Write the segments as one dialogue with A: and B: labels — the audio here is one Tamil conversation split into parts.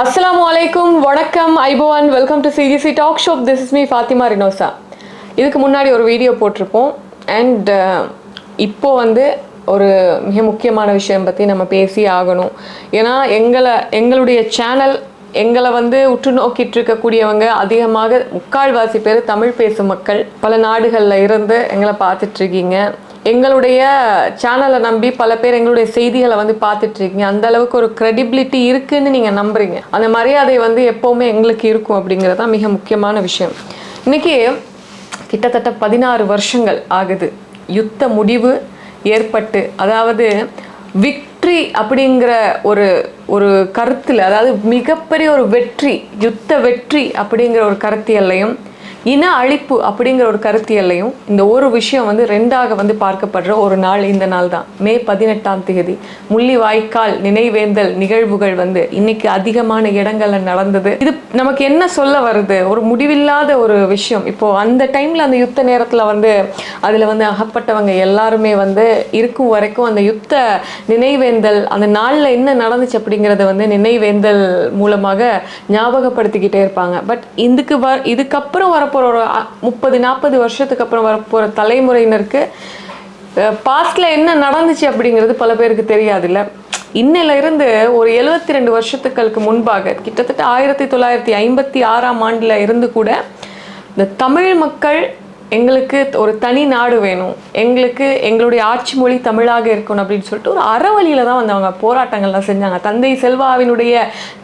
A: அஸ்லாம் வலைக்கும் வணக்கம் ஐபோவான் welcome to CGC talk show this is me Fathima Rinosa இதுக்கு முன்னாடி ஒரு வீடியோ போட்டிருப்போம் அண்ட் uh, இப்போது வந்து ஒரு மிக முக்கியமான விஷயம் பற்றி நம்ம பேசி ஆகணும் ஏன்னா எங்களை எங்களுடைய சேனல் எங்களை வந்து உற்று நோக்கிட்டு இருக்கக்கூடியவங்க அதிகமாக முக்கால்வாசி பேர் தமிழ் பேசும் மக்கள் பல நாடுகளில் இருந்து எங்களை பார்த்துட்ருக்கீங்க எங்களுடைய சேனலை நம்பி பல பேர் எங்களுடைய செய்திகளை வந்து பார்த்துட்டு இருக்கீங்க அந்த அளவுக்கு ஒரு கிரெடிபிலிட்டி இருக்குன்னு நீங்கள் நம்புறீங்க அந்த மரியாதை வந்து எப்போவுமே எங்களுக்கு இருக்கும் அப்படிங்கிறது தான் மிக முக்கியமான விஷயம் இன்னைக்கு கிட்டத்தட்ட பதினாறு வருஷங்கள் ஆகுது யுத்த முடிவு ஏற்பட்டு அதாவது விக்ட்ரி அப்படிங்கிற ஒரு ஒரு கருத்தில் அதாவது மிகப்பெரிய ஒரு வெற்றி யுத்த வெற்றி அப்படிங்கிற ஒரு கருத்தியல்லையும் இன அழிப்பு அப்படிங்கிற ஒரு கருத்தியல்லையும் இந்த ஒரு விஷயம் வந்து ரெண்டாக வந்து பார்க்கப்படுற ஒரு நாள் இந்த நாள் தான் மே பதினெட்டாம் தேதி முள்ளிவாய்க்கால் நினைவேந்தல் நிகழ்வுகள் வந்து இன்னைக்கு அதிகமான இடங்கள்ல நடந்தது இது நமக்கு என்ன சொல்ல வருது ஒரு முடிவில்லாத ஒரு விஷயம் இப்போ அந்த டைம்ல அந்த யுத்த நேரத்துல வந்து அதுல வந்து அகப்பட்டவங்க எல்லாருமே வந்து இருக்கும் வரைக்கும் அந்த யுத்த நினைவேந்தல் அந்த நாளில் என்ன நடந்துச்சு அப்படிங்கிறத வந்து நினைவேந்தல் மூலமாக ஞாபகப்படுத்திக்கிட்டே இருப்பாங்க பட் இதுக்கு வ இதுக்கப்புறம் வரப்போ போகிற ஒரு முப்பது நாற்பது வருஷத்துக்கு அப்புறம் வரப்போகிற தலைமுறையினருக்கு பாஸ்டில் என்ன நடந்துச்சு அப்படிங்கிறது பல பேருக்கு தெரியாதுல்ல இன்னிலிருந்து ஒரு எழுபத்தி ரெண்டு வருஷத்துக்களுக்கு முன்பாக கிட்டத்தட்ட ஆயிரத்தி தொள்ளாயிரத்தி ஐம்பத்தி ஆறாம் ஆண்டில் இருந்து கூட இந்த தமிழ் மக்கள் எங்களுக்கு ஒரு தனி நாடு வேணும் எங்களுக்கு எங்களுடைய ஆட்சி மொழி தமிழாக இருக்கணும் அப்படின்னு சொல்லிட்டு ஒரு அறவழியில் தான் வந்தவங்க போராட்டங்கள்லாம் செஞ்சாங்க தந்தை செல்வாவினுடைய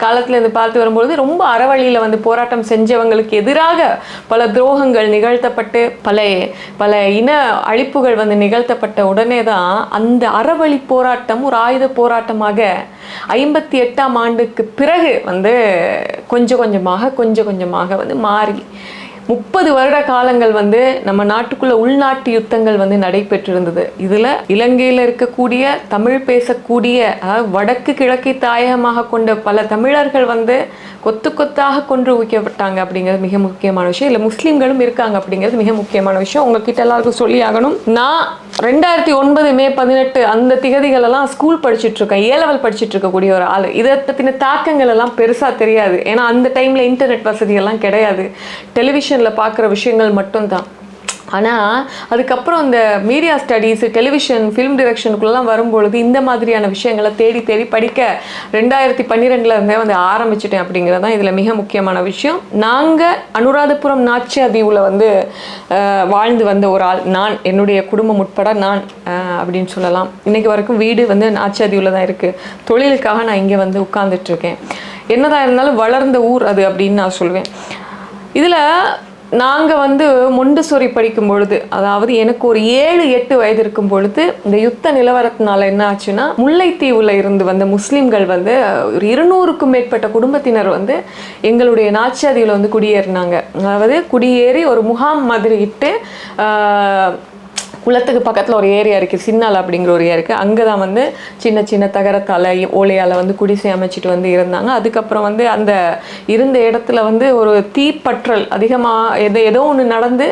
A: காலத்தில் இருந்து பார்த்து வரும்பொழுது ரொம்ப அறவழியில் வந்து போராட்டம் செஞ்சவங்களுக்கு எதிராக பல துரோகங்கள் நிகழ்த்தப்பட்டு பல பல இன அழிப்புகள் வந்து நிகழ்த்தப்பட்ட உடனே தான் அந்த அறவழி போராட்டம் ஒரு ஆயுத போராட்டமாக ஐம்பத்தி எட்டாம் ஆண்டுக்கு பிறகு வந்து கொஞ்சம் கொஞ்சமாக கொஞ்சம் கொஞ்சமாக வந்து மாறி முப்பது வருட காலங்கள் வந்து நம்ம நாட்டுக்குள்ள உள்நாட்டு யுத்தங்கள் வந்து நடைபெற்றிருந்தது இதில் இலங்கையில் இருக்கக்கூடிய தமிழ் பேசக்கூடிய வடக்கு கிழக்கை தாயகமாக கொண்ட பல தமிழர்கள் வந்து கொத்து கொத்தாக கொன்று ஊக்கப்பட்டாங்க அப்படிங்கிறது மிக முக்கியமான விஷயம் இல்லை முஸ்லீம்களும் இருக்காங்க அப்படிங்கிறது மிக முக்கியமான விஷயம் உங்ககிட்ட எல்லாருக்கும் சொல்லி ஆகணும் நான் ரெண்டாயிரத்தி ஒன்பது மே பதினெட்டு அந்த திகதிகளெல்லாம் ஸ்கூல் படிச்சுட்டு இருக்கேன் ஏ லெவல் படிச்சுட்டு இருக்கக்கூடிய ஒரு ஆள் இதை பற்றின தாக்கங்கள் எல்லாம் பெருசாக தெரியாது ஏன்னா அந்த டைமில் இன்டர்நெட் வசதி எல்லாம் கிடையாது டெலிவிஷன் டெலிவிஷனில் பார்க்குற விஷயங்கள் மட்டும்தான் ஆனால் அதுக்கப்புறம் இந்த மீடியா ஸ்டடீஸ் டெலிவிஷன் ஃபிலிம் டிரெக்ஷனுக்குள்ளெலாம் வரும்பொழுது இந்த மாதிரியான விஷயங்களை தேடி தேடி படிக்க ரெண்டாயிரத்தி பன்னிரெண்டில் இருந்தே வந்து ஆரம்பிச்சிட்டேன் அப்படிங்கிறது தான் இதில் மிக முக்கியமான விஷயம் நாங்கள் அனுராதபுரம் நாச்சி அதிவில் வந்து வாழ்ந்து வந்த ஒரு ஆள் நான் என்னுடைய குடும்பம் உட்பட நான் அப்படின்னு சொல்லலாம் இன்றைக்கு வரைக்கும் வீடு வந்து நாச்சி தீவில் தான் இருக்குது தொழிலுக்காக நான் இங்கே வந்து உட்காந்துட்ருக்கேன் என்னதான் இருந்தாலும் வளர்ந்த ஊர் அது அப்படின்னு நான் சொல்வேன் இதில் நாங்கள் வந்து முண்டு சொறி படிக்கும் பொழுது அதாவது எனக்கு ஒரு ஏழு எட்டு வயது இருக்கும் பொழுது இந்த யுத்த நிலவரத்தினால என்ன ஆச்சுன்னா முல்லைத்தீவில் இருந்து வந்த முஸ்லீம்கள் வந்து ஒரு இருநூறுக்கும் மேற்பட்ட குடும்பத்தினர் வந்து எங்களுடைய நாச்சாதியில் வந்து குடியேறினாங்க அதாவது குடியேறி ஒரு முகாம் மாதிரி இட்டு குளத்துக்கு பக்கத்தில் ஒரு ஏரியா இருக்குது சின்னால் அப்படிங்கிற ஒரு ஏரியா இருக்குது அங்கே தான் வந்து சின்ன சின்ன தகரத்தால் ஓலையால் வந்து குடிசை அமைச்சிட்டு வந்து இருந்தாங்க அதுக்கப்புறம் வந்து அந்த இருந்த இடத்துல வந்து ஒரு தீப்பற்றல் அதிகமாக எது ஏதோ ஒன்று நடந்து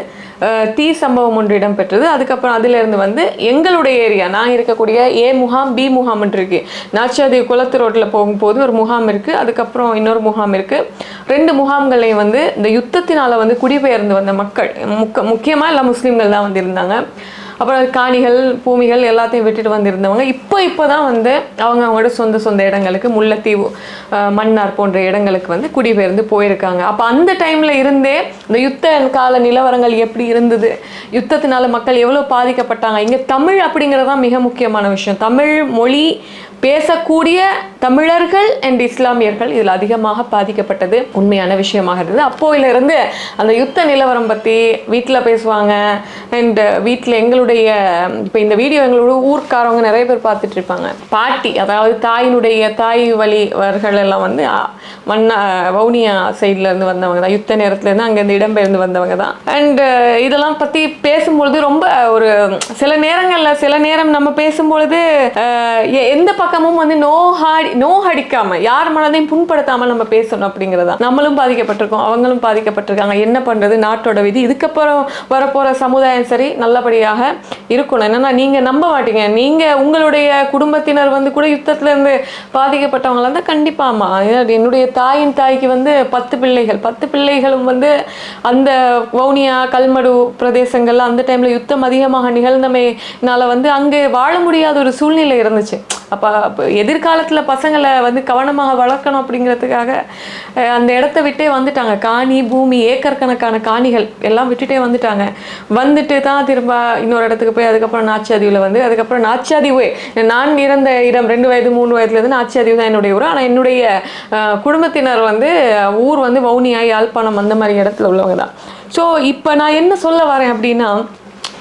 A: தீ சம்பவம் ஒன்று இடம்பெற்றது அதுக்கப்புறம் அதிலேருந்து வந்து எங்களுடைய ஏரியா நான் இருக்கக்கூடிய ஏ முகாம் பி முகாம் இருக்கு நாச்சாதி குளத்து ரோட்டில் போகும்போது ஒரு முகாம் இருக்குது அதுக்கப்புறம் இன்னொரு முகாம் இருக்குது ரெண்டு முகாம்களையும் வந்து இந்த யுத்தத்தினால் வந்து குடிபெயர்ந்து வந்த மக்கள் முக்க முக்கியமாக எல்லாம் முஸ்லீம்கள் தான் வந்து இருந்தாங்க அப்புறம் காணிகள் பூமிகள் எல்லாத்தையும் விட்டுட்டு வந்திருந்தவங்க இப்போ இப்போ தான் வந்து அவங்க அவங்களோட சொந்த சொந்த இடங்களுக்கு முல்லைத்தீவு மன்னார் போன்ற இடங்களுக்கு வந்து குடிபெயர்ந்து போயிருக்காங்க அப்போ அந்த டைமில் இருந்தே இந்த யுத்த கால நிலவரங்கள் எப்படி இருந்தது யுத்தத்தினால மக்கள் எவ்வளோ பாதிக்கப்பட்டாங்க இங்கே தமிழ் அப்படிங்கிறது தான் மிக முக்கியமான விஷயம் தமிழ் மொழி பேசக்கூடிய தமிழர்கள் அண்ட் இஸ்லாமியர்கள் இதில் அதிகமாக பாதிக்கப்பட்டது உண்மையான விஷயமாக இருந்தது அப்போயிலிருந்து அந்த யுத்த நிலவரம் பற்றி வீட்டில் பேசுவாங்க அண்ட் வீட்டில் எங்களுடைய இப்போ இந்த வீடியோ எங்களோட ஊர்க்காரவங்க நிறைய பேர் பார்த்துட்டு இருப்பாங்க பாட்டி அதாவது தாயினுடைய தாய் வழிவர்கள் எல்லாம் வந்து மன்னா வவுனியா சைட்லேருந்து வந்தவங்க தான் யுத்த நேரத்துலேருந்து அங்கேருந்து இடம்பெயர்ந்து வந்தவங்க தான் அண்டு இதெல்லாம் பற்றி பேசும்பொழுது ரொம்ப ஒரு சில நேரங்களில் சில நேரம் நம்ம பேசும்பொழுது எந்த பக்கம் பக்கமும் வந்து நோ ஹாடி நோ அடிக்காம யார் மனதையும் புண்படுத்தாம நம்ம பேசணும் அப்படிங்கிறதா நம்மளும் பாதிக்கப்பட்டிருக்கோம் அவங்களும் பாதிக்கப்பட்டிருக்காங்க என்ன பண்றது நாட்டோட விதி இதுக்கப்புறம் வரப்போற சமுதாயம் சரி நல்லபடியாக இருக்கணும் என்னன்னா நீங்க நம்ப மாட்டீங்க நீங்க உங்களுடைய குடும்பத்தினர் வந்து கூட யுத்தத்துல இருந்து பாதிக்கப்பட்டவங்களா இருந்தால் கண்டிப்பாமா என்னுடைய தாயின் தாய்க்கு வந்து பத்து பிள்ளைகள் பத்து பிள்ளைகளும் வந்து அந்த வவுனியா கல்மடு பிரதேசங்கள்ல அந்த டைம்ல யுத்தம் அதிகமாக நிகழ்ந்தமைனால வந்து அங்கே வாழ முடியாத ஒரு சூழ்நிலை இருந்துச்சு அப்போ எதிர்காலத்தில் பசங்களை வந்து கவனமாக வளர்க்கணும் அப்படிங்கிறதுக்காக அந்த இடத்த விட்டே வந்துட்டாங்க காணி பூமி ஏக்கர் கணக்கான காணிகள் எல்லாம் விட்டுட்டே வந்துட்டாங்க வந்துட்டு தான் திரும்ப இன்னொரு இடத்துக்கு போய் அதுக்கப்புறம் நாச்சியாதிவில் வந்து அதுக்கப்புறம் நாச்சியாதிவே நான் இறந்த இடம் ரெண்டு வயது மூணு வயதுலேருந்து நாச்சியாதிவு தான் என்னுடைய ஊர் ஆனால் என்னுடைய குடும்பத்தினர் வந்து ஊர் வந்து வவுனியாய் யாழ்ப்பாணம் அந்த மாதிரி இடத்துல உள்ளவங்க தான் ஸோ இப்போ நான் என்ன சொல்ல வரேன் அப்படின்னா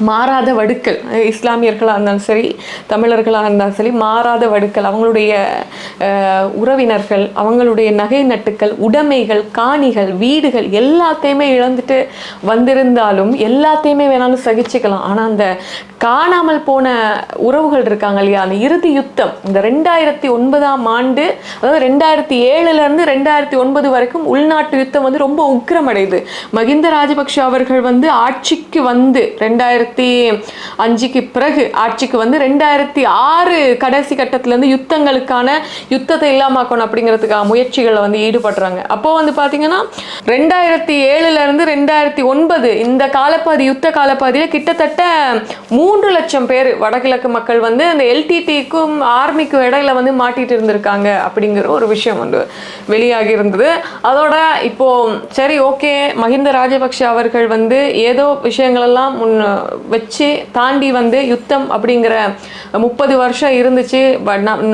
A: மாறாத வடுக்கள் இஸ்லாமியர்களாக இருந்தாலும் சரி தமிழர்களாக இருந்தாலும் சரி மாறாத வடுக்கள் அவங்களுடைய உறவினர்கள் அவங்களுடைய நகை நட்டுக்கள் உடைமைகள் காணிகள் வீடுகள் எல்லாத்தையுமே இழந்துட்டு வந்திருந்தாலும் எல்லாத்தையுமே வேணாலும் சகிச்சுக்கலாம் ஆனால் அந்த காணாமல் போன உறவுகள் இருக்காங்க இல்லையா அந்த இறுதி யுத்தம் இந்த ரெண்டாயிரத்தி ஒன்பதாம் ஆண்டு அதாவது ரெண்டாயிரத்தி ஏழுலேருந்து ரெண்டாயிரத்தி ஒன்பது வரைக்கும் உள்நாட்டு யுத்தம் வந்து ரொம்ப உக்கிரமடையுது மகிந்த ராஜபக்ஷ அவர்கள் வந்து ஆட்சிக்கு வந்து ரெண்டாயிரத்தி ரெண்டாயிரத்தி அஞ்சுக்கு பிறகு ஆட்சிக்கு வந்து ரெண்டாயிரத்தி ஆறு கடைசி கட்டத்திலேருந்து யுத்தங்களுக்கான யுத்தத்தை இல்லாமாக்கணும் அப்படிங்கிறதுக்காக முயற்சிகளை வந்து ஈடுபடுறாங்க அப்போது வந்து பார்த்தீங்கன்னா ரெண்டாயிரத்தி ஏழுலேருந்து ரெண்டாயிரத்தி ஒன்பது இந்த காலப்பாதி யுத்த காலப்பாதியில் கிட்டத்தட்ட மூன்று லட்சம் பேர் வடகிழக்கு மக்கள் வந்து அந்த எல்டிடிக்கும் ஆர்மிக்கும் இடையில வந்து மாட்டிட்டு இருந்திருக்காங்க அப்படிங்கிற ஒரு விஷயம் வந்து வெளியாகி இருந்தது அதோட இப்போ சரி ஓகே மஹிந்த ராஜபக்ஷ அவர்கள் வந்து ஏதோ விஷயங்களெல்லாம் முன் வச்சு தாண்டி வந்து யுத்தம் அப்படிங்கிற முப்பது வருஷம் இருந்துச்சு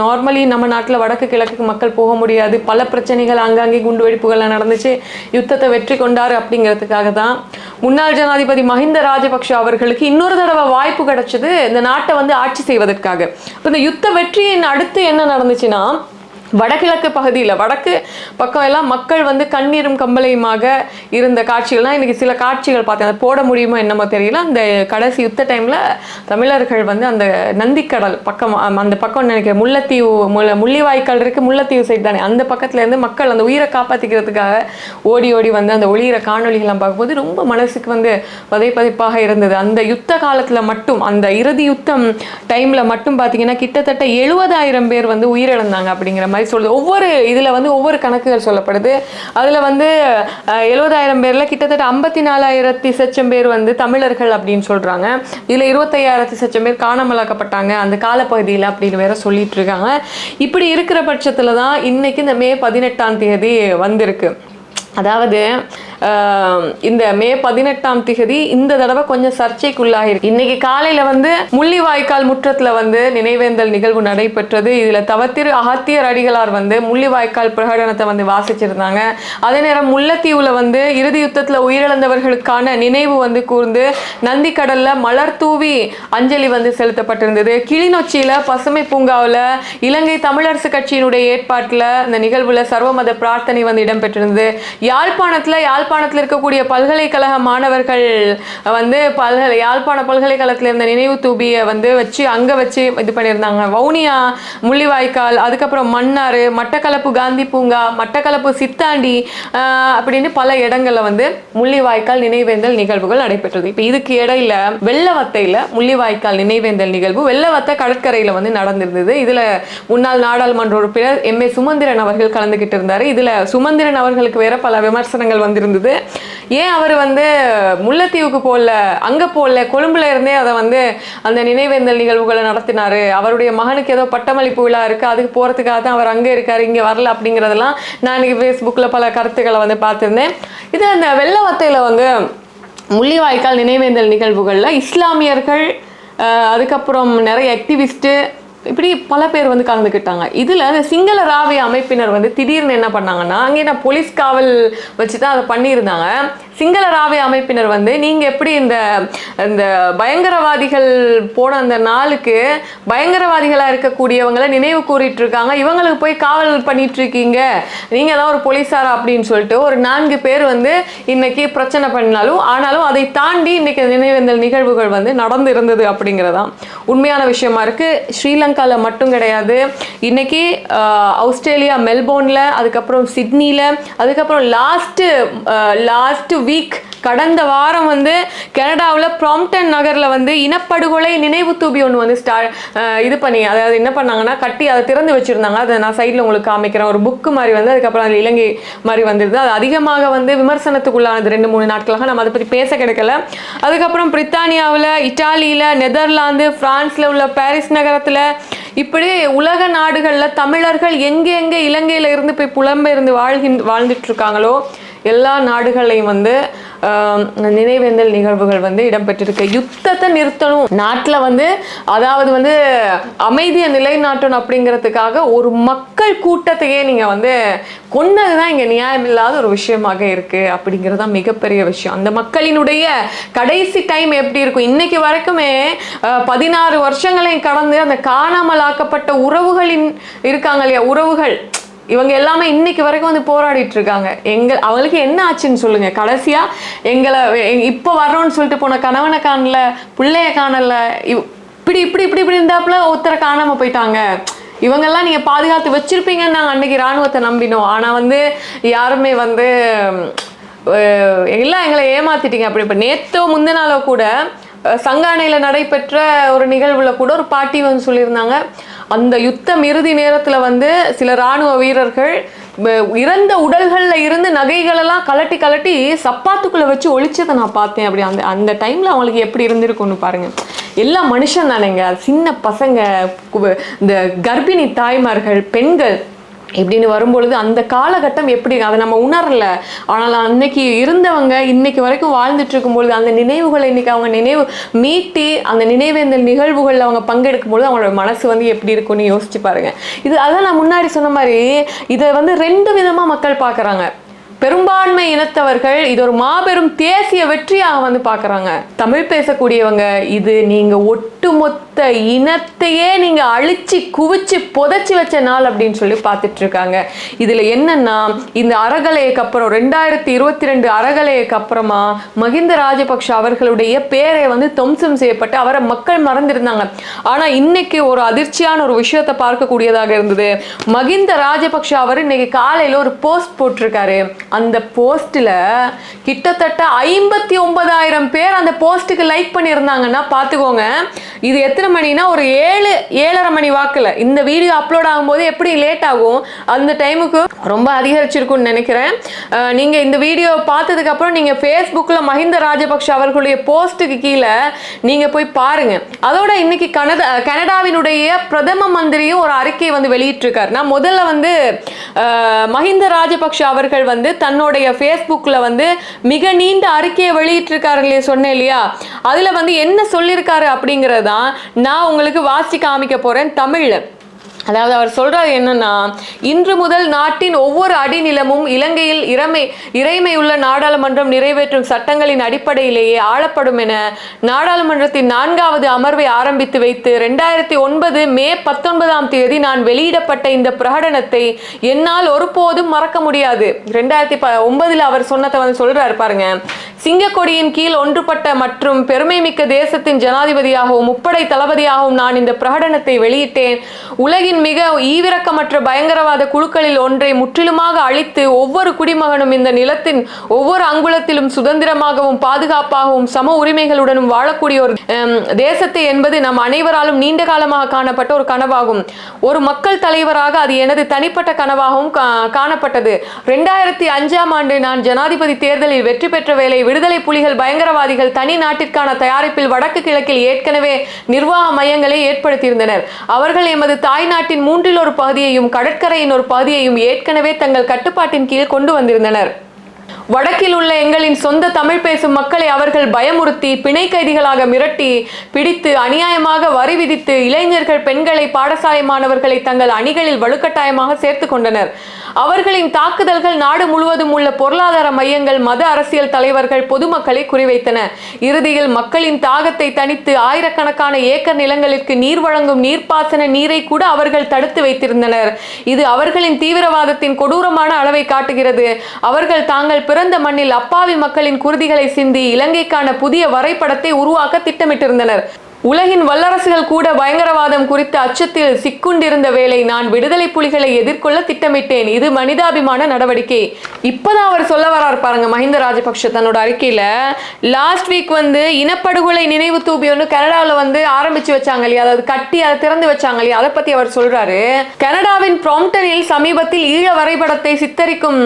A: நார்மலி நம்ம நாட்டில் வடக்கு கிழக்கு மக்கள் போக முடியாது பல பிரச்சனைகள் ஆங்காங்கே குண்டு வெடிப்புகள்லாம் நடந்துச்சு யுத்தத்தை வெற்றி கொண்டார் அப்படிங்கிறதுக்காக தான் முன்னாள் ஜனாதிபதி மஹிந்த ராஜபக்ஷ அவர்களுக்கு இன்னொரு தடவை வாய்ப்பு கிடைச்சது இந்த நாட்டை வந்து ஆட்சி செய்வதற்காக இப்போ இந்த யுத்த வெற்றியின் அடுத்து என்ன நடந்துச்சுன்னா வடகிழக்கு பகுதியில் வடக்கு பக்கம் எல்லாம் மக்கள் வந்து கண்ணீரும் கம்பளையுமாக இருந்த காட்சிகள்லாம் இன்றைக்கி சில காட்சிகள் பார்த்தேன் அதை போட முடியுமோ என்னமோ தெரியல அந்த கடைசி யுத்த டைமில் தமிழர்கள் வந்து அந்த நந்திக்கடல் பக்கம் அந்த பக்கம் நினைக்கிறேன் முல்லைத்தீவு முல்ல முள்ளிவாய்க்கால் இருக்குது முல்லைத்தீவு சைடு தானே அந்த பக்கத்துலேருந்து மக்கள் அந்த உயிரை காப்பாற்றிக்கிறதுக்காக ஓடி ஓடி வந்து அந்த ஒளியிற காணொலிகள்லாம் பார்க்கும்போது ரொம்ப மனசுக்கு வந்து பதைப்பதைப்பாக இருந்தது அந்த யுத்த காலத்தில் மட்டும் அந்த இறுதி யுத்தம் டைமில் மட்டும் பார்த்திங்கன்னா கிட்டத்தட்ட எழுபதாயிரம் பேர் வந்து உயிரிழந்தாங்க அப்படிங்கிற மாதிரி சொல்லுது ஒவ்வொரு இதில் வந்து ஒவ்வொரு கணக்குகள் சொல்லப்படுது அதில் வந்து எழுபதாயிரம் பேரில் கிட்டத்தட்ட ஐம்பத்தி நாலாயிரத்தி சச்சம் பேர் வந்து தமிழர்கள் அப்படின்னு சொல்கிறாங்க இதில் இருபத்தையாயிரத்தி சச்சம் பேர் காணாமலாக்கப்பட்டாங்க அந்த காலப்பகுதியில் அப்படின்னு வேற சொல்லிட்டு இருக்காங்க இப்படி இருக்கிற பட்சத்தில் தான் இன்றைக்கி இந்த மே பதினெட்டாம் தேதி வந்திருக்கு அதாவது இந்த மே பதினெட்டாம் திகதி இந்த தடவை கொஞ்சம் சர்ச்சைக்குள்ளாகிருக்கு இன்னைக்கு காலையில வந்து முள்ளிவாய்க்கால் முற்றத்துல வந்து நினைவேந்தல் நிகழ்வு நடைபெற்றது இதுல தவத்திரு அகத்தியர் அடிகளார் வந்து முள்ளிவாய்க்கால் பிரகடனத்தை வந்து வாசிச்சிருந்தாங்க அதே நேரம் முல்லைத்தீவுல வந்து இறுதி யுத்தத்துல உயிரிழந்தவர்களுக்கான நினைவு வந்து கூர்ந்து நந்திக்கடல்ல மலர் தூவி அஞ்சலி வந்து செலுத்தப்பட்டிருந்தது கிளிநொச்சியில பசுமை பூங்காவில் இலங்கை தமிழரசு கட்சியினுடைய ஏற்பாட்டில் இந்த நிகழ்வுல சர்வமத பிரார்த்தனை வந்து இடம்பெற்றிருந்தது யாழ்ப்பாணத்துல யாழ் யாழ்ப்பாணத்தில் இருக்கக்கூடிய பல்கலைக்கழக மாணவர்கள் வந்து பல்கலை யாழ்ப்பாண பல்கலைக்கழகத்தில் இருந்த நினைவு தூபியை வந்து வச்சு அங்கே வச்சு இது பண்ணியிருந்தாங்க வவுனியா முள்ளிவாய்க்கால் அதுக்கப்புறம் மன்னார் மட்டக்களப்பு காந்தி பூங்கா மட்டக்களப்பு சித்தாண்டி அப்படின்னு பல இடங்களில் வந்து முள்ளிவாய்க்கால் நினைவேந்தல் நிகழ்வுகள் நடைபெற்றது இப்போ இதுக்கு இடையில வெள்ளவத்தையில் முள்ளிவாய்க்கால் நினைவேந்தல் நிகழ்வு வெள்ளவத்தை கடற்கரையில் வந்து நடந்திருந்தது இதில் முன்னாள் நாடாளுமன்ற உறுப்பினர் எம் ஏ சுமந்திரன் அவர்கள் கலந்துகிட்டு இருந்தார் இதில் சுமந்திரன் அவர்களுக்கு வேற பல விமர்சனங்கள் வந்திருந்தது இருந்தது ஏன் அவர் வந்து முல்லைத்தீவுக்கு போல அங்கே போல கொழும்புல இருந்தே அதை வந்து அந்த நினைவேந்தல் நிகழ்வுகளை நடத்தினார் அவருடைய மகனுக்கு ஏதோ பட்டமளிப்பு விழா இருக்குது அதுக்கு போகிறதுக்காக தான் அவர் அங்கே இருக்கார் இங்கே வரல அப்படிங்கிறதெல்லாம் நான் இன்றைக்கி ஃபேஸ்புக்கில் பல கருத்துக்களை வந்து பார்த்துருந்தேன் இது அந்த வெள்ள வத்தையில் வந்து முள்ளிவாய்க்கால் நினைவேந்தல் நிகழ்வுகளில் இஸ்லாமியர்கள் அதுக்கப்புறம் நிறைய ஆக்டிவிஸ்ட்டு இப்படி பல பேர் வந்து கலந்துக்கிட்டாங்க இதில் அந்த சிங்கள ராவி அமைப்பினர் வந்து திடீர்னு என்ன பண்ணாங்கன்னா அங்கே நான் போலீஸ் காவல் வச்சு தான் அதை பண்ணியிருந்தாங்க சிங்கள ராவி அமைப்பினர் வந்து நீங்கள் எப்படி இந்த இந்த பயங்கரவாதிகள் போன அந்த நாளுக்கு பயங்கரவாதிகளாக இருக்கக்கூடியவங்களை நினைவு கூறிட்டு இருக்காங்க இவங்களுக்கு போய் காவல் பண்ணிட்டு இருக்கீங்க நீங்கள் தான் ஒரு போலீஸாரா அப்படின்னு சொல்லிட்டு ஒரு நான்கு பேர் வந்து இன்னைக்கு பிரச்சனை பண்ணாலும் ஆனாலும் அதை தாண்டி இன்னைக்கு நினைவேந்தல் நிகழ்வுகள் வந்து நடந்து இருந்தது அப்படிங்கிறதான் உண்மையான விஷயமா இருக்கு ஸ்ரீலங்கா அமெரிக்காவில் மட்டும் கிடையாது இன்றைக்கி ஆஸ்திரேலியா மெல்போர்னில் அதுக்கப்புறம் சிட்னியில் அதுக்கப்புறம் லாஸ்ட்டு லாஸ்ட்டு வீக் கடந்த வாரம் வந்து கனடாவில் ப்ராம்டன் நகரில் வந்து இனப்படுகொலை நினைவு தூபி ஒன்று வந்து ஸ்டா இது பண்ணி அதாவது என்ன பண்ணாங்கன்னா கட்டி அதை திறந்து வச்சுருந்தாங்க அதை நான் சைடில் உங்களுக்கு காமிக்கிறேன் ஒரு புக்கு மாதிரி வந்து அதுக்கப்புறம் அது இலங்கை மாதிரி வந்துருது அது அதிகமாக வந்து விமர்சனத்துக்குள்ளானது ரெண்டு மூணு நாட்களாக நம்ம அதை பற்றி பேச கிடைக்கல அதுக்கப்புறம் பிரித்தானியாவில் இட்டாலியில் நெதர்லாந்து ஃப்ரான்ஸில் உள்ள பாரிஸ் நகரத்தில் இப்படி உலக நாடுகளில் தமிழர்கள் எங்கே எங்கே இலங்கையில் இருந்து போய் புலம்பெயர்ந்து வாழ்கின் வாழ்ந்துட்டு இருக்காங்களோ எல்லா நாடுகளையும் வந்து நினைவேந்தல் நிகழ்வுகள் வந்து இடம்பெற்றிருக்கு யுத்தத்தை நிறுத்தணும் நாட்டில் வந்து அதாவது வந்து அமைதியை நிலைநாட்டணும் அப்படிங்கிறதுக்காக ஒரு மக்கள் கூட்டத்தையே நீங்கள் வந்து கொன்னது தான் இங்கே நியாயமில்லாத ஒரு விஷயமாக இருக்குது அப்படிங்கிறது தான் மிகப்பெரிய விஷயம் அந்த மக்களினுடைய கடைசி டைம் எப்படி இருக்கும் இன்னைக்கு வரைக்குமே பதினாறு வருஷங்களையும் கடந்து அந்த காணாமல் ஆக்கப்பட்ட உறவுகளின் இருக்காங்க இல்லையா உறவுகள் இவங்க எல்லாமே இன்னைக்கு வரைக்கும் வந்து போராடிட்டு இருக்காங்க எங்கள் அவங்களுக்கு என்ன ஆச்சுன்னு சொல்லுங்க கடைசியா எங்களை இப்போ வர்றோம்னு சொல்லிட்டு போன கணவனை காணல பிள்ளைய காணல இப்படி இப்படி இப்படி இப்படி இருந்தாப்புல ஒருத்தரை காணாம போயிட்டாங்க இவங்கெல்லாம் நீங்கள் பாதுகாத்து வச்சுருப்பீங்கன்னு நாங்க அன்றைக்கி இராணுவத்தை நம்பினோம் ஆனால் வந்து யாருமே வந்து எல்லாம் எங்களை ஏமாத்திட்டீங்க அப்படி இப்போ நேத்தோ முந்தினாலோ கூட சங்கானையில் நடைபெற்ற ஒரு நிகழ்வில் கூட ஒரு பாட்டி வந்து சொல்லியிருந்தாங்க அந்த யுத்தம் இறுதி நேரத்தில் வந்து சில இராணுவ வீரர்கள் இறந்த உடல்களில் இருந்து நகைகளெல்லாம் கலட்டி கலட்டி சப்பாத்துக்குள்ளே வச்சு ஒழிச்சதை நான் பார்த்தேன் அப்படி அந்த அந்த டைமில் அவங்களுக்கு எப்படி இருந்திருக்கும்னு பாருங்கள் எல்லா மனுஷன் தானேங்க சின்ன பசங்க இந்த கர்ப்பிணி தாய்மார்கள் பெண்கள் இப்படின்னு வரும்பொழுது அந்த காலகட்டம் எப்படி அதை நம்ம உணரல ஆனால் அன்னைக்கு இருந்தவங்க இன்னைக்கு வரைக்கும் வாழ்ந்துட்டு இருக்கும்பொழுது அந்த நினைவுகளை இன்னைக்கு அவங்க நினைவு மீட்டி அந்த நினைவு இந்த நிகழ்வுகளில் அவங்க பங்கெடுக்கும் பொழுது அவங்களோட மனசு வந்து எப்படி இருக்கும்னு யோசிச்சு பாருங்க இது அதான் நான் முன்னாடி சொன்ன மாதிரி இதை வந்து ரெண்டு விதமாக மக்கள் பார்க்குறாங்க பெரும்பான்மை இனத்தவர்கள் இது ஒரு மாபெரும் தேசிய வெற்றியாக வந்து பார்க்குறாங்க தமிழ் பேசக்கூடியவங்க இது நீங்கள் ஒட்டுமொத்த இனத்தையே நீங்கள் அழிச்சு குவிச்சு புதைச்சி வச்ச நாள் அப்படின்னு சொல்லி பார்த்துட்டு இருக்காங்க இதில் என்னன்னா இந்த அறகலைக்கு அப்புறம் ரெண்டாயிரத்தி இருபத்தி ரெண்டு அறகலைக்கு அப்புறமா மஹிந்த ராஜபக்ஷ அவர்களுடைய பேரை வந்து துவம்சம் செய்யப்பட்டு அவரை மக்கள் மறந்திருந்தாங்க ஆனால் இன்னைக்கு ஒரு அதிர்ச்சியான ஒரு விஷயத்தை பார்க்கக்கூடியதாக இருந்தது மஹிந்த ராஜபக்ஷ அவர் இன்னைக்கு காலையில் ஒரு போஸ்ட் போட்டிருக்காரு அந்த போஸ்ட்டில் கிட்டத்தட்ட ஐம்பத்தி ஒன்பதாயிரம் பேர் அந்த போஸ்ட்டுக்கு லைக் பண்ணியிருந்தாங்கன்னா பார்த்துக்கோங்க இது எத்தனை மணினா ஒரு ஏழு ஏழரை மணி வாக்கில் இந்த வீடியோ அப்லோட் ஆகும்போது எப்படி லேட் ஆகும் அந்த டைமுக்கு ரொம்ப அதிகரிச்சிருக்குன்னு நினைக்கிறேன் நீங்கள் இந்த வீடியோ பார்த்ததுக்கப்புறம் நீங்கள் ஃபேஸ்புக்கில் மஹிந்த ராஜபக்ஷ அவர்களுடைய போஸ்ட்டுக்கு கீழே நீங்கள் போய் பாருங்கள் அதோட இன்னைக்கு கனத கனடாவினுடைய பிரதம மந்திரியும் ஒரு அறிக்கையை வந்து வெளியிட்டிருக்கார் நான் முதல்ல வந்து மஹிந்த ராஜபக்ஷ அவர்கள் வந்து தன்னுடைய ஃபேஸ்புக்கில் வந்து மிக நீண்ட அறிக்கையை வெளியிட்டிருக்காரு இல்லையா சொன்னேன் இல்லையா அதில் வந்து என்ன சொல்லியிருக்காரு தான் நான் உங்களுக்கு வாசி காமிக்க போகிறேன் தமிழில் அதாவது அவர் சொல்றாரு என்னன்னா இன்று முதல் நாட்டின் ஒவ்வொரு அடிநிலமும் இலங்கையில் இறமை இறைமையுள்ள நாடாளுமன்றம் நிறைவேற்றும் சட்டங்களின் அடிப்படையிலேயே ஆளப்படும் என நாடாளுமன்றத்தின் நான்காவது அமர்வை ஆரம்பித்து வைத்து ரெண்டாயிரத்தி ஒன்பது மே பத்தொன்பதாம் தேதி நான் வெளியிடப்பட்ட இந்த பிரகடனத்தை என்னால் ஒருபோதும் மறக்க முடியாது ரெண்டாயிரத்தி ப ஒன்பதில் அவர் சொன்னதை வந்து சொல்றாரு பாருங்க சிங்கக்கொடியின் கீழ் ஒன்றுபட்ட மற்றும் பெருமைமிக்க தேசத்தின் ஜனாதிபதியாகவும் முப்படை தளபதியாகவும் நான் இந்த பிரகடனத்தை வெளியிட்டேன் உலகின் உலகின் மிக ஈவிரக்கமற்ற பயங்கரவாத குழுக்களில் ஒன்றை முற்றிலுமாக அழித்து ஒவ்வொரு குடிமகனும் இந்த நிலத்தின் ஒவ்வொரு அங்குலத்திலும் சுதந்திரமாகவும் பாதுகாப்பாகவும் சம உரிமைகளுடனும் வாழக்கூடிய ஒரு தேசத்தை என்பது நம் அனைவராலும் நீண்ட காலமாக காணப்பட்ட ஒரு கனவாகும் ஒரு மக்கள் தலைவராக அது எனது தனிப்பட்ட கனவாகவும் காணப்பட்டது ரெண்டாயிரத்தி அஞ்சாம் ஆண்டு நான் ஜனாதிபதி தேர்தலில் வெற்றி பெற்ற வேலை விடுதலை புலிகள் பயங்கரவாதிகள் தனி நாட்டிற்கான தயாரிப்பில் வடக்கு கிழக்கில் ஏற்கனவே நிர்வாக மையங்களை ஏற்படுத்தியிருந்தனர் அவர்கள் எமது தாய்நாட்டு தமிழ்நாட்டின் மூன்றில் ஒரு பகுதியையும் கடற்கரையின் ஒரு பகுதியையும் ஏற்கனவே தங்கள் கட்டுப்பாட்டின் கீழ் கொண்டு வந்திருந்தனர் வடக்கில் உள்ள எங்களின் சொந்த தமிழ் பேசும் மக்களை அவர்கள் பயமுறுத்தி பிணை கைதிகளாக மிரட்டி பிடித்து அநியாயமாக வரி விதித்து இளைஞர்கள் பெண்களை பாடசாலை மாணவர்களை தங்கள் அணிகளில் வலுக்கட்டாயமாக சேர்த்து கொண்டனர் அவர்களின் தாக்குதல்கள் நாடு முழுவதும் உள்ள பொருளாதார மையங்கள் மத அரசியல் தலைவர்கள் பொதுமக்களை குறிவைத்தன இறுதியில் மக்களின் தாகத்தை தணித்து ஆயிரக்கணக்கான ஏக்கர் நிலங்களுக்கு நீர் வழங்கும் நீர்ப்பாசன நீரை கூட அவர்கள் தடுத்து வைத்திருந்தனர் இது அவர்களின் தீவிரவாதத்தின் கொடூரமான அளவை காட்டுகிறது அவர்கள் தாங்கள் பிறந்த மண்ணில் அப்பாவி மக்களின் குருதிகளை சிந்தி இலங்கைக்கான புதிய வரைபடத்தை உருவாக்க திட்டமிட்டிருந்தனர் உலகின் வல்லரசுகள் கூட பயங்கரவாதம் குறித்த அச்சத்தில் சிக்குண்டிருந்த வேளை நான் விடுதலை புலிகளை எதிர்கொள்ள திட்டமிட்டேன் இது மனிதாபிமான நடவடிக்கை இப்பதான் அவர் சொல்ல வரார் பாருங்க மஹிந்த ராஜபக்ஷ தன்னோட அறிக்கையில லாஸ்ட் வீக் வந்து இனப்படுகொலை நினைவு தூபி ஒன்று கனடாவில் வந்து ஆரம்பிச்சு வச்சாங்க இல்லையா அதாவது கட்டி அதை திறந்து வச்சாங்க இல்லையா அதை பத்தி அவர் சொல்றாரு கனடாவின் ப்ராம்டனில் சமீபத்தில் ஈழ வரைபடத்தை சித்தரிக்கும்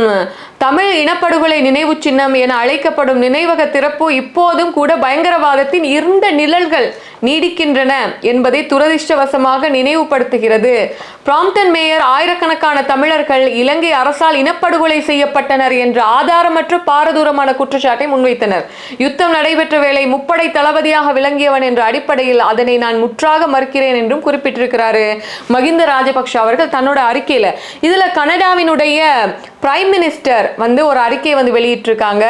A: தமிழ் இனப்படுகொலை நினைவு சின்னம் என அழைக்கப்படும் நினைவக திறப்பு இப்போதும் கூட பயங்கரவாதத்தின் இருண்ட நிழல்கள் நீடிக்கின்றன என்பதை துரதிருஷ்டவசமாக நினைவுபடுத்துகிறது பிராம்டன் மேயர் ஆயிரக்கணக்கான தமிழர்கள் இலங்கை அரசால் இனப்படுகொலை செய்யப்பட்டனர் என்ற ஆதாரமற்ற பாரதூரமான குற்றச்சாட்டை முன்வைத்தனர் யுத்தம் நடைபெற்ற வேளை முப்படை தளபதியாக விளங்கியவன் என்ற அடிப்படையில் அதனை நான் முற்றாக மறுக்கிறேன் என்றும் குறிப்பிட்டிருக்கிறாரு மகிந்த ராஜபக்ஷ அவர்கள் தன்னோட அறிக்கையில இதுல கனடாவினுடைய பிரைம் மினிஸ்டர் வந்து ஒரு அறிக்கையை வந்து வெளியிட்டிருக்காங்க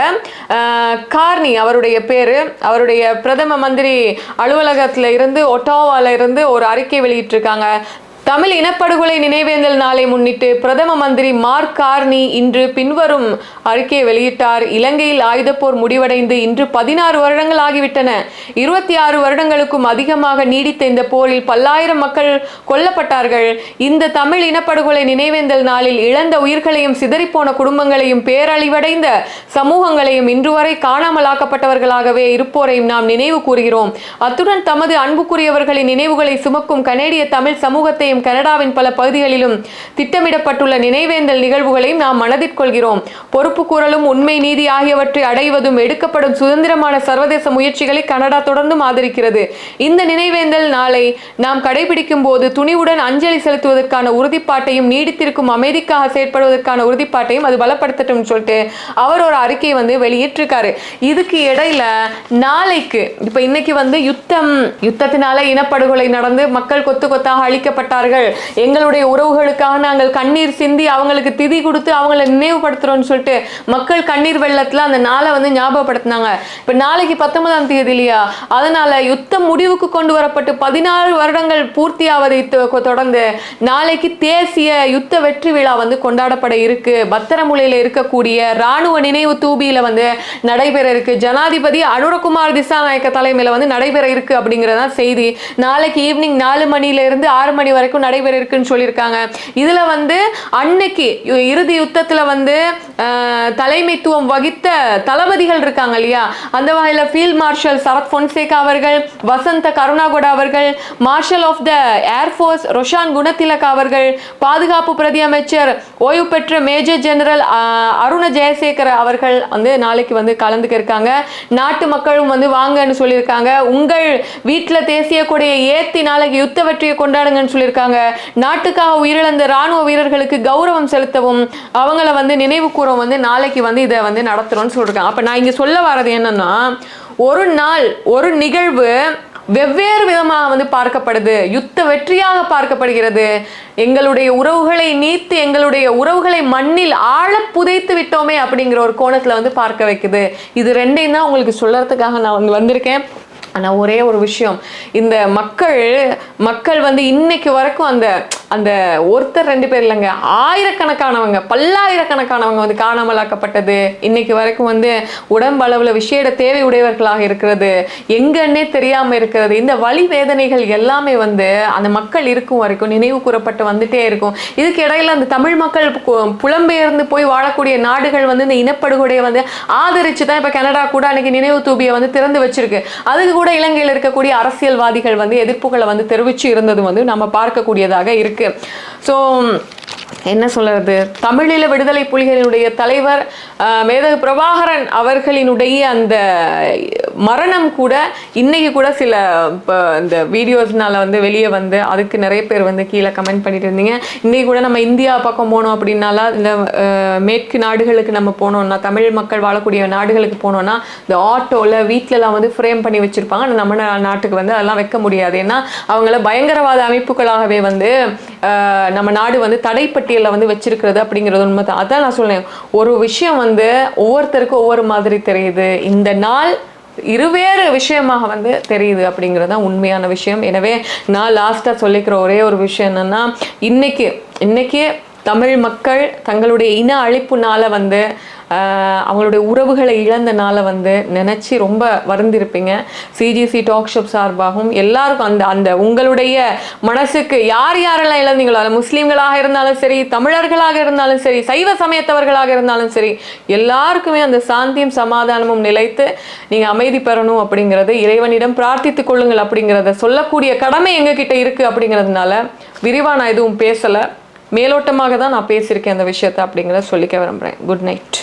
A: கார்னி அவருடைய பேர் அவருடைய பிரதம மந்திரி அலுவலகத்தில் இருந்து ஒட்டோவால இருந்து ஒரு அறிக்கை வெளியிட்டிருக்காங்க தமிழ் இனப்படுகொலை நினைவேந்தல் நாளை முன்னிட்டு பிரதம மந்திரி மார்க் கார்னி இன்று பின்வரும் அறிக்கையை வெளியிட்டார் இலங்கையில் ஆயுதப்போர் முடிவடைந்து இன்று பதினாறு வருடங்கள் ஆகிவிட்டன இருபத்தி ஆறு வருடங்களுக்கும் அதிகமாக நீடித்த இந்த போரில் பல்லாயிரம் மக்கள் கொல்லப்பட்டார்கள் இந்த தமிழ் இனப்படுகொலை நினைவேந்தல் நாளில் இழந்த உயிர்களையும் சிதறிப்போன குடும்பங்களையும் பேரழிவடைந்த சமூகங்களையும் இன்று வரை காணாமலாக்கப்பட்டவர்களாகவே இருப்போரையும் நாம் நினைவு கூறுகிறோம் அத்துடன் தமது அன்புக்குரியவர்களின் நினைவுகளை சுமக்கும் கனேடிய தமிழ் சமூகத்தையும் மற்றும் கனடாவின் பல பகுதிகளிலும் திட்டமிடப்பட்டுள்ள நினைவேந்தல் நிகழ்வுகளையும் நாம் கொள்கிறோம் பொறுப்பு கூறலும் உண்மை நீதி ஆகியவற்றை அடைவதும் எடுக்கப்படும் சுதந்திரமான சர்வதேச முயற்சிகளை கனடா தொடர்ந்தும் ஆதரிக்கிறது இந்த நினைவேந்தல் நாளை நாம் கடைபிடிக்கும் போது துணிவுடன் அஞ்சலி செலுத்துவதற்கான உறுதிப்பாட்டையும் நீடித்திருக்கும் அமைதிக்காக செயற்படுவதற்கான உறுதிப்பாட்டையும் அது பலப்படுத்தட்டும் சொல்லிட்டு அவர் ஒரு அறிக்கையை வந்து வெளியிட்டிருக்காரு இதுக்கு இடையில நாளைக்கு இப்போ இன்னைக்கு வந்து யுத்தம் யுத்தத்தினால இனப்படுகொலை நடந்து மக்கள் கொத்து கொத்தாக அழிக்கப்பட்டார்கள் இருக்கிறார்கள் எங்களுடைய உறவுகளுக்காக நாங்கள் கண்ணீர் சிந்தி அவங்களுக்கு திதி கொடுத்து அவங்கள நினைவுபடுத்துகிறோம்னு சொல்லிட்டு மக்கள் கண்ணீர் வெள்ளத்தில் அந்த நாளை வந்து ஞாபகப்படுத்தினாங்க இப்போ நாளைக்கு பத்தொன்பதாம் தேதி இல்லையா அதனால யுத்தம் முடிவுக்கு கொண்டு வரப்பட்டு பதினாறு வருடங்கள் ஆவதை தொடர்ந்து நாளைக்கு தேசிய யுத்த வெற்றி விழா வந்து கொண்டாடப்பட இருக்கு பத்திரமுலையில் இருக்கக்கூடிய ராணுவ நினைவு தூபியில் வந்து நடைபெற இருக்கு ஜனாதிபதி அனுரகுமார் திசாநாயக்க தலைமையில் வந்து நடைபெற இருக்கு அப்படிங்கிறதான் செய்தி நாளைக்கு ஈவினிங் நாலு மணியிலிருந்து ஆறு மணி வரைக்கும் வரைக்கும் நடைபெற இருக்குன்னு சொல்லியிருக்காங்க இதில் வந்து அன்னைக்கு இறுதி யுத்தத்தில் வந்து தலைமைத்துவம் வகித்த தளபதிகள் இருக்காங்க இல்லையா அந்த வகையில் ஃபீல்ட் மார்ஷல் சரத் பொன்சேகா அவர்கள் வசந்த கருணாகோட அவர்கள் marshal of the air force Roshan Goonetileke அவர்கள் பாதுகாப்பு பிரதி அமைச்சர் ஓய்வு பெற்ற மேஜர் ஜெனரல் அருண ஜெயசேகர் அவர்கள் வந்து நாளைக்கு வந்து கலந்துக்க இருக்காங்க நாட்டு மக்களும் வந்து வாங்கன்னு சொல்லியிருக்காங்க உங்கள் வீட்டில் தேசிய கொடியை ஏற்றி நாளைக்கு யுத்த வெற்றியை கொண்டாடுங்கன்னு சொல்லியிருக்காங்க இருக்காங்க நாட்டுக்காக உயிரிழந்த ராணுவ வீரர்களுக்கு கௌரவம் செலுத்தவும் அவங்கள வந்து நினைவு கூறவும் வந்து நாளைக்கு வந்து இதை வந்து நடத்துகிறோம்னு சொல்லியிருக்காங்க அப்போ நான் இங்கே சொல்ல வரது என்னன்னா ஒரு நாள் ஒரு நிகழ்வு வெவ்வேறு விதமாக வந்து பார்க்கப்படுது யுத்த வெற்றியாக பார்க்கப்படுகிறது எங்களுடைய உறவுகளை நீத்து எங்களுடைய உறவுகளை மண்ணில் ஆழ புதைத்து விட்டோமே அப்படிங்கிற ஒரு கோணத்தில் வந்து பார்க்க வைக்குது இது ரெண்டையும் தான் உங்களுக்கு சொல்கிறதுக்காக நான் வந்து வந்திருக்கேன் ஆனால் ஒரே ஒரு விஷயம் இந்த மக்கள் மக்கள் வந்து இன்னைக்கு வரைக்கும் அந்த அந்த ஒருத்தர் ரெண்டு பேர் இல்லைங்க ஆயிரக்கணக்கானவங்க பல்லாயிரக்கணக்கானவங்க வந்து காணாமலாக்கப்பட்டது இன்னைக்கு வரைக்கும் வந்து உடம்பளவில் விஷயட தேவை உடையவர்களாக இருக்கிறது எங்கன்னே தெரியாமல் இருக்கிறது இந்த வழி வேதனைகள் எல்லாமே வந்து அந்த மக்கள் இருக்கும் வரைக்கும் நினைவு கூறப்பட்டு வந்துட்டே இருக்கும் இதுக்கு இடையில அந்த தமிழ் மக்கள் புலம்பெயர்ந்து போய் வாழக்கூடிய நாடுகள் வந்து இந்த இனப்படுகொடையை வந்து ஆதரிச்சு தான் இப்போ கனடா கூட அன்னைக்கு நினைவு தூபியை வந்து திறந்து வச்சிருக்கு அதுக்கு கூட இலங்கையில் இருக்கக்கூடிய அரசியல்வாதிகள் வந்து எதிர்ப்புகளை வந்து தெரிவிச்சு இருந்தது வந்து நம்ம பார்க்கக்கூடியதாக இருக்கு இருக்குது ஸோ என்ன சொல்கிறது தமிழீழ விடுதலை புலிகளினுடைய தலைவர் மேதகு பிரபாகரன் அவர்களினுடைய அந்த மரணம் கூட இன்றைக்கி கூட சில இப்போ இந்த வீடியோஸ்னால் வந்து வெளியே வந்து அதுக்கு நிறைய பேர் வந்து கீழே கமெண்ட் பண்ணிட்டு இருந்தீங்க இன்னைக்கு கூட நம்ம இந்தியா பக்கம் போனோம் அப்படின்னால இந்த மேற்கு நாடுகளுக்கு நம்ம போனோம்னா தமிழ் மக்கள் வாழக்கூடிய நாடுகளுக்கு போனோம்னா இந்த ஆட்டோவில் வீட்டிலலாம் வந்து ஃப்ரேம் பண்ணி வச்சுருப்பாங்க நம்ம நாட்டுக்கு வந்து அதெல்லாம் வைக்க முடியாது ஏன்னா அவங்கள பயங்கரவாத அமைப்புகளாகவே வந்து நம்ம நாடு வந்து தடை பட்டியலில் வந்து வச்சிருக்கிறது அப்படிங்கிறது உண்மை தான் அதான் நான் சொன்னேன் ஒரு விஷயம் வந்து ஒவ்வொருத்தருக்கும் ஒவ்வொரு மாதிரி தெரியுது இந்த நாள் இருவேறு விஷயமாக வந்து தெரியுது அப்படிங்கிறது தான் உண்மையான விஷயம் எனவே நான் லாஸ்ட்டாக சொல்லிக்கிற ஒரே ஒரு விஷயம் என்னென்னா இன்றைக்கி இன்றைக்கே தமிழ் மக்கள் தங்களுடைய இன அழிப்புனால வந்து அவங்களுடைய உறவுகளை இழந்தனால வந்து நினச்சி ரொம்ப வருந்திருப்பீங்க சிஜிசி டாக் ஷோப் சார்பாகவும் எல்லாருக்கும் அந்த அந்த உங்களுடைய மனசுக்கு யார் யாரெல்லாம் இழந்தீங்களோ அது முஸ்லீம்களாக இருந்தாலும் சரி தமிழர்களாக இருந்தாலும் சரி சைவ சமயத்தவர்களாக இருந்தாலும் சரி எல்லாருக்குமே அந்த சாந்தியும் சமாதானமும் நிலைத்து நீங்கள் அமைதி பெறணும் அப்படிங்கிறது இறைவனிடம் பிரார்த்தித்து கொள்ளுங்கள் அப்படிங்கிறத சொல்லக்கூடிய கடமை எங்ககிட்ட இருக்குது அப்படிங்கிறதுனால விரிவாக நான் எதுவும் பேசலை மேலோட்டமாக தான் நான் பேசியிருக்கேன் அந்த விஷயத்தை அப்படிங்கிறத சொல்லிக்க விரும்புகிறேன் குட் நைட்